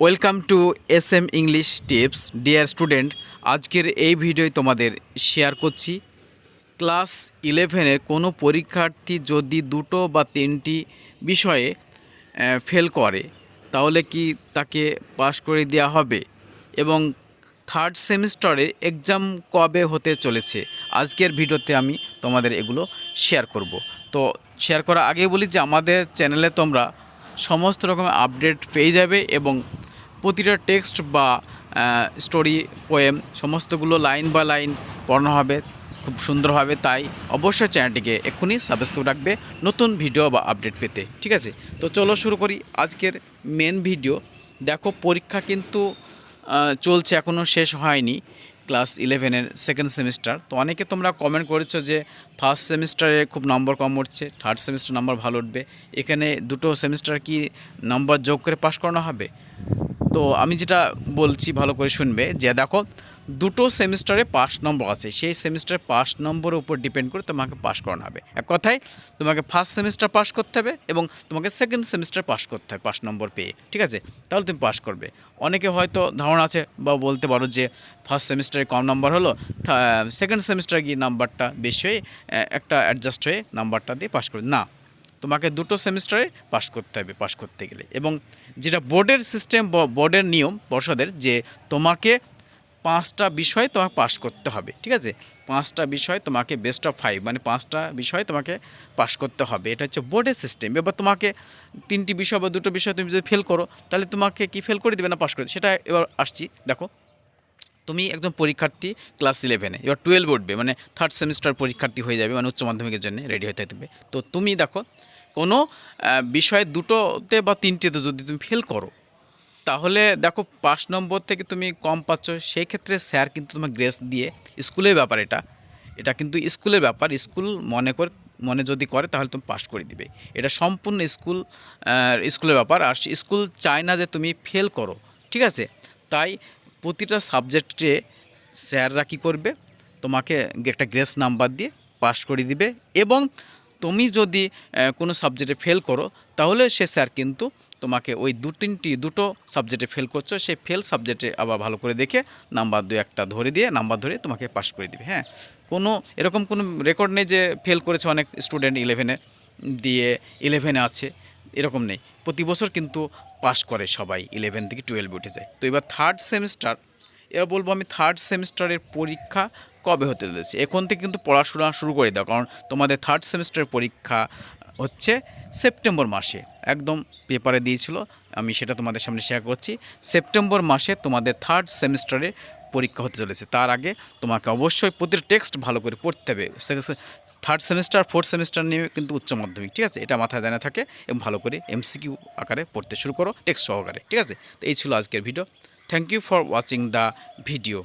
Welcome to S M English tips. Dear student, আজকের এই ভিডিওয় তোমাদের শেয়ার করছি। ক্লাস ইলেভেনের কোনো পরীক্ষার্থী যদি দুটো বা তিনটি বিষয়ে ফেল করে, তাহলে কি তাকে পাশ করে দেওয়া হবে? এবং থার্ড সেমিস্টারে এক্সাম কবে হতে চলেছে? আজকের ভিডিওতে আমি তোমাদের এগুলো শেয়ার করব। তো শেয়ার করার আগে বলি যে আমাদের চ্যানেলে তোমরা সমস্ত রকম আপডেট পেয়ে যাবে এবং প্রতিটা টেক্সট বা স্টোরি, পোয়েম সমস্তগুলো লাইন বা লাইন পড়ানো হবে, খুব সুন্দরভাবে। তাই অবশ্যই চ্যানেলটিকে এক্ষুনি সাবস্ক্রাইব রাখবে, নতুন ভিডিও বা আপডেট পেতে। ঠিক আছে? তো চলো শুরু করি আজকের মেন ভিডিও দেখো, পরীক্ষা কিন্তু চলছে এখনও শেষ হয়নি ক্লাস ইলেভেনের সেকেন্ড সেমিস্টার তো অনেকে তোমরা কমেন্ট করেছ যে ফার্স্ট সেমিস্টারে খুব নম্বর কম উঠছে থার্ড সেমিস্টার নাম্বার ভালো উঠবে। এখানে দুটো সেমিস্টার কি নম্বর যোগ করে পাশ করানো হবে? তো আমি যেটা বলছি ভালো করে শুনবে যে দেখো, দুটো সেমিস্টারে পাস নম্বর আছে। সেই সেমিস্টারে পাস নম্বরের উপর ডিপেন্ড করে তোমাকে পাস করানো হবে। এক কথায়, তোমাকে ফার্স্ট সেমিস্টার পাস করতে হবে এবং তোমাকে সেকেন্ড সেমিস্টার পাস করতে হবে পাস নম্বর পেয়ে, ঠিক আছে? তাহলে তুমি পাস করবে। অনেকে হয়তো ধারণা আছে বা বলতে পারো যে ফার্স্ট সেমিস্টারে কম নাম্বার হলো সেকেন্ড সেমিস্টারে গিয়ে নাম্বারটা বেশি হয়ে একটা অ্যাডজাস্ট হয়ে নাম্বারটা দিয়ে পাস করবে। না তোমাকে দুটো সেমিস্টারে পাস করতে হবে পাস করতে গেলে। এবং যেটা বোর্ডের সিস্টেম বোর্ডের নিয়ম, পর্ষদের, যে তোমাকে পাঁচটা বিষয় তোমাকে পাস করতে হবে, ঠিক আছে? পাঁচটা বিষয় তোমাকে বেস্ট অফ ফাইভ মানে পাঁচটা বিষয় তোমাকে পাস করতে হবে। এটা হচ্ছে বোর্ডের সিস্টেম এবার তোমাকে তিনটি বিষয় বা দুটো বিষয় তুমি যদি ফেল করো, তাহলে তোমাকে কি ফেল করে দেবে না পাস করে? সেটা এবার আসছি। দেখো তুমি একজন পরীক্ষার্থী ক্লাস ইলেভেনে এবার টুয়েলভ উঠবে মানে থার্ড সেমিস্টার পরীক্ষার্থী হয়ে যাবে মানে উচ্চ মাধ্যমিকের জন্য রেডি হয়ে থাকবে। তো তুমি দেখো, কোনো বিষয়ে দুটোতে বা তিনটেতে যদি তুমি ফেল করো, তাহলে দেখো পাঁচ নম্বর থেকে তুমি কম পাচ্ছ সেই ক্ষেত্রে স্যার কিন্তু তোমার গ্রেস দিয়ে স্কুলের ব্যাপার এটা এটা কিন্তু স্কুলের ব্যাপার, স্কুল মনে করে, মনে যদি করে তাহলে তুমি পাস করে দিবে। এটা সম্পূর্ণ স্কুল স্কুলের ব্যাপার, আর স্কুল চায় না যে তুমি ফেল করো, ঠিক আছে? তাই প্রতিটা সাবজেক্টে স্যাররা কী করবে? তোমাকে একটা গ্রেস নাম্বার দিয়ে পাস করে দিবে এবং তুমি যদি কোনো সাবজেক্টে ফেল করো, তাহলে সে স্যার কিন্তু তোমাকে ওই দু তিনটি, দুটো সাবজেক্টে ফেল করছ সেই ফেল সাবজেক্টে আবার ভালো করে দেখে নাম্বার দু একটা ধরে দিয়ে নাম্বার ধরে তোমাকে পাস করে দিবে হ্যাঁ? কোনো, এরকম কোনো রেকর্ড নেই যে ফেল করেছে অনেক স্টুডেন্ট ইলেভেনে, দিয়ে ইলেভেনে আছে, এরকম নেই। প্রতি বছর কিন্তু পাস করে সবাই ইলেভেন থেকে টুয়েলভ উঠে যায়। তো এবার থার্ড সেমিস্টার এবার বলব আমি থার্ড সেমিস্টারের পরীক্ষা কবে হতে চলেছে? এখন থেকে কিন্তু পড়াশোনা শুরু করে দাও, কারণ তোমাদের থার্ড সেমিস্টারের পরীক্ষা হচ্ছে সেপ্টেম্বর মাসে। একদম পেপারে দিয়েছিল, আমি সেটা তোমাদের সামনে শেয়ার করছি। সেপ্টেম্বর মাসে তোমাদের থার্ড সেমিস্টারে পরীক্ষা হতে চলেছে। তার আগে তোমাকে অবশ্যই প্রতিটা টেক্সট ভালো করে পড়তে হবে। থার্ড সেমিস্টার ফোর্থ সেমিস্টার নিয়ে কিন্তু উচ্চ মাধ্যমিক, ঠিক আছে? এটা মাথায় জানা থাকে এবং ভালো করে এমসিকিউ আকারে পড়তে শুরু করো টেক্সট সহকারে, ঠিক আছে? তো এই ছিল আজকের video thank you for watching the video